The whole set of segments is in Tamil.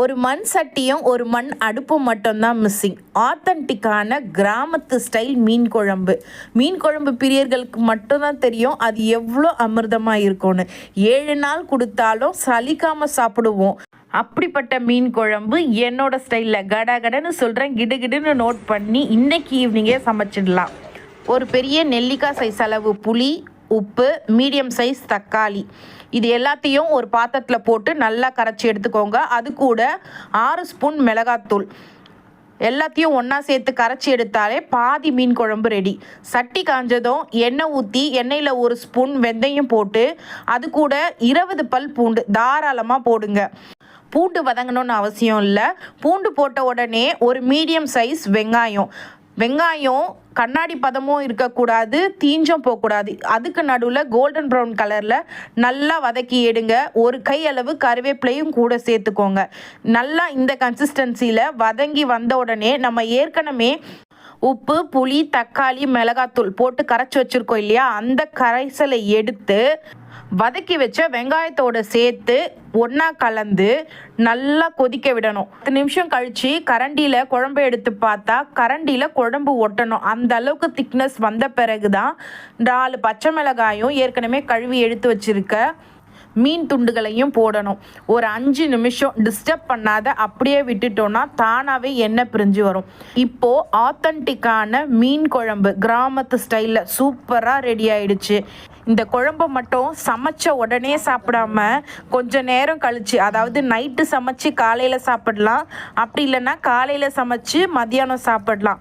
ஒரு மண் சட்டியும் ஒரு மண் அடுப்பும் மட்டும்தான் மிஸ்ஸிங் ஆத்தன்டிக்கான கிராமத்து ஸ்டைல் மீன் குழம்பு. மீன் குழம்பு பிரியர்களுக்கு மட்டும்தான் தெரியும் அது எவ்வளோ அமிர்தமாக இருக்கும்னு. ஏழு நாள் கொடுத்தாலும் சலிக்காமல் சாப்பிடுவோம். அப்படிப்பட்ட மீன் குழம்பு என்னோட ஸ்டைலில் கடகடன்னு சொல்கிறேன் கிடுகிடுன்னு நோட் பண்ணி இன்னைக்கு ஈவினிங்கே சமைச்சிடலாம். ஒரு பெரிய நெல்லிக்காய் சைஸ் அளவு புளி உப்பு மீடியம் சைஸ் தக்காளி. இது எல்லாத்தையும் ஒரு பாத்திரத்தில் போட்டு நல்லா கரைச்சி எடுத்துக்கோங்க. அது கூட ஆறு ஸ்பூன் மிளகாத்தூள். எல்லாத்தையும் ஒன்றா சேர்த்து கரைச்சி எடுத்தாலே பாதி மீன் குழம்பு ரெடி சட்டி காஞ்சதும் எண்ணெய் ஊற்றி எண்ணெயில் ஒரு ஸ்பூன் வெந்தயம் போட்டு அது கூட இருபது பல் பூண்டு தாராளமாக போடுங்க. பூண்டு வதங்கணும்னு அவசியம் இல்லை. பூண்டு போட்ட உடனே ஒரு மீடியம் சைஸ் வெங்காயம். வெங்காயம் கண்ணாடி பதமும் இருக்கக்கூடாது தீஞ்சம் போகக்கூடாது. அதுக்கு நடுவில் கோல்டன் ப்ரௌன் கலரில் நல்லா வதக்கி எடுங்க. ஒரு கை அளவு கருவேப்பிலையும் கூட சேர்த்துக்கோங்க. நல்லா இந்த கன்சிஸ்டன்சியில் வதங்கி வந்த உடனே நம்ம ஏற்கனவே உப்பு புளி தக்காளி மிளகாத்தூள் போட்டு கரைச்சி வச்சுருக்கோம் இல்லையா? அந்த கரைசலை எடுத்து வதக்கி வச்ச வெங்காயத்தோட சேர்த்து ஒன்றா கலந்து நல்லா கொதிக்க விடணும். பத்து நிமிஷம் கழித்து கரண்டியில் குழம்பு எடுத்து பார்த்தா கரண்டியில் குழம்பு ஒட்டணும். அந்த அளவுக்கு திக்னஸ் வந்த பிறகு தான் நாலு பச்சை மிளகாயும் ஏற்கனவே கழுவி எடுத்து வச்சுருக்க மீன் துண்டுகளையும் போடணும். ஒரு அஞ்சு நிமிஷம் டிஸ்டர்ப் பண்ணாத அப்படியே விட்டுட்டோம்னா தானாகவே எண்ணெய் பிரிஞ்சு வரும். இப்போது ஆத்தன்டிக்கான மீன் குழம்பு கிராமத்து ஸ்டைலில் சூப்பராக ரெடி ஆயிடுச்சு. இந்த குழம்பு மட்டும் சமைச்ச உடனே சாப்பிடாம கொஞ்ச நேரம் கழிச்சு அதாவது நைட்டு சமைச்சு காலையில் சாப்பிடலாம். அப்படி இல்லைன்னா காலையில் சமைச்சு மதியானம் சாப்பிடலாம்.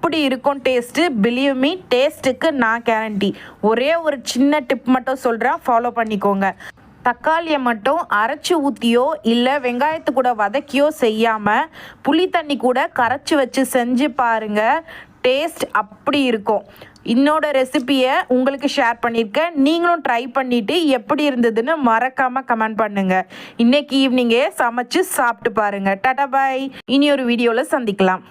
அப்படி இருக்கும் டேஸ்ட்டு பிலீவ் மீ டேஸ்ட்டுக்கு நான் கேரண்டி ஒரே ஒரு சின்ன டிப் மட்டும் சொல்கிறேன் ஃபாலோ பண்ணிக்கோங்க. தக்காளியை மட்டும் அரைச்சி ஊற்றியோ இல்லை வெங்காயத்து கூட வதக்கியோ செய்யாமல் புளி தண்ணி கூட கரைச்சி வச்சு செஞ்சு பாருங்க. டேஸ்ட் அப்படி இருக்கும். இன்னோட ரெசிபியை உங்களுக்கு ஷேர் பண்ணியிருக்கேன். நீங்களும் ட்ரை பண்ணிவிட்டு எப்படி இருந்ததுன்னு மறக்காமல் கமெண்ட் பண்ணுங்கள் இன்றைக்கி ஈவினிங்கே சமைச்சு சாப்பிட்டு பாருங்கள் டாடா பாய் இனி ஒரு வீடியோவில் சந்திக்கலாம்.